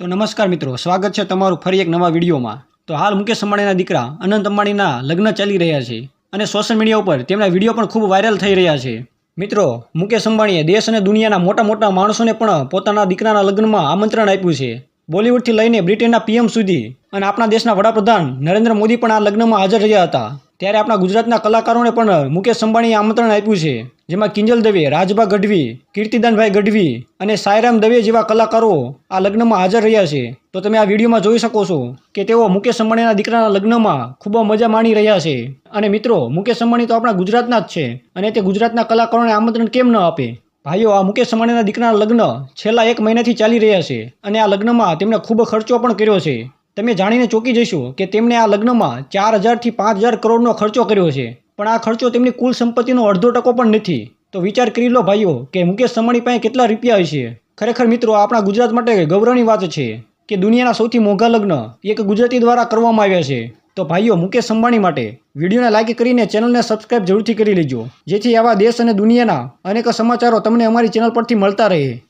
તો નમસ્કાર મિત્રો, સ્વાગત છે તમારું ફરી એક નવા વિડીયોમાં. તો હાલ મુકેશ અંબાણીના દીકરા અનંત અંબાણીના લગ્ન ચાલી રહ્યા છે અને સોશિયલ મીડિયા ઉપર તેમના વીડિયો પણ ખૂબ વાયરલ થઈ રહ્યા છે. મિત્રો, મુકેશ અંબાણીએ દેશ અને દુનિયાના મોટા મોટા માણસોને પણ પોતાના દીકરાના લગ્નમાં આમંત્રણ આપ્યું છે. બોલિવૂડથી લઈને બ્રિટનના પીએમ સુધી અને આપણા દેશના વડાપ્રધાન નરેન્દ્ર મોદી પણ આ લગ્નમાં હાજર રહ્યા હતા. ત્યારે આપણા ગુજરાતના કલાકારોને પણ મુકેશ અંબાણીએ આમંત્રણ આપ્યું છે, જેમાં કિંજલ દવે, રાજભા ગઢવી, કીર્તિદાનભાઈ ગઢવી અને સાયરામ દવે જેવા કલાકારો આ લગ્નમાં હાજર રહ્યા છે. તો તમે આ વિડીયોમાં જોઈ શકો છો કે તેઓ મુકેશ અંબાણીના દીકરાના લગ્નમાં ખૂબ મજા માણી રહ્યા છે. અને મિત્રો, મુકેશ અંબાણી તો આપણા ગુજરાતના જ છે અને તે ગુજરાતના કલાકારોને આમંત્રણ કેમ ન આપે? ભાઈઓ, આ મુકેશ અંબાણીના દીકરાના લગ્ન છેલ્લા એક મહિનાથી ચાલી રહ્યા છે અને આ લગ્નમાં તેમણે ખૂબ ખર્ચો પણ કર્યો છે. તમે જાણીને ચોંકી જશો કે તેમણે આ લગ્નમાં ચાર હજારથી પાંચ હજાર કરોડનો ખર્ચો કર્યો છે. પણ આ ખર્ચો તેમની કુલ સંપત્તિનો અડધો ટકો પણ નથી. તો વિચાર કરી લો ભાઈઓ કે મુકેશ અંબાણી પાસે કેટલા રૂપિયા હશે? ખરેખર મિત્રો, આપણા ગુજરાત માટે ગૌરવની વાત છે કે દુનિયાના સૌથી મોંઘા લગ્ન એક ગુજરાતી દ્વારા કરવામાં આવ્યા છે. તો ભાઈઓ, મુકેશ અંબાણી માટે વિડીયોને લાઈક કરીને ચેનલને સબસ્ક્રાઇબ જરૂરથી કરી લેજો. જેથી આવા દેશ અને દુનિયાના અનેક સમાચારો તમને અમારી ચેનલ પરથી મળતા રહે.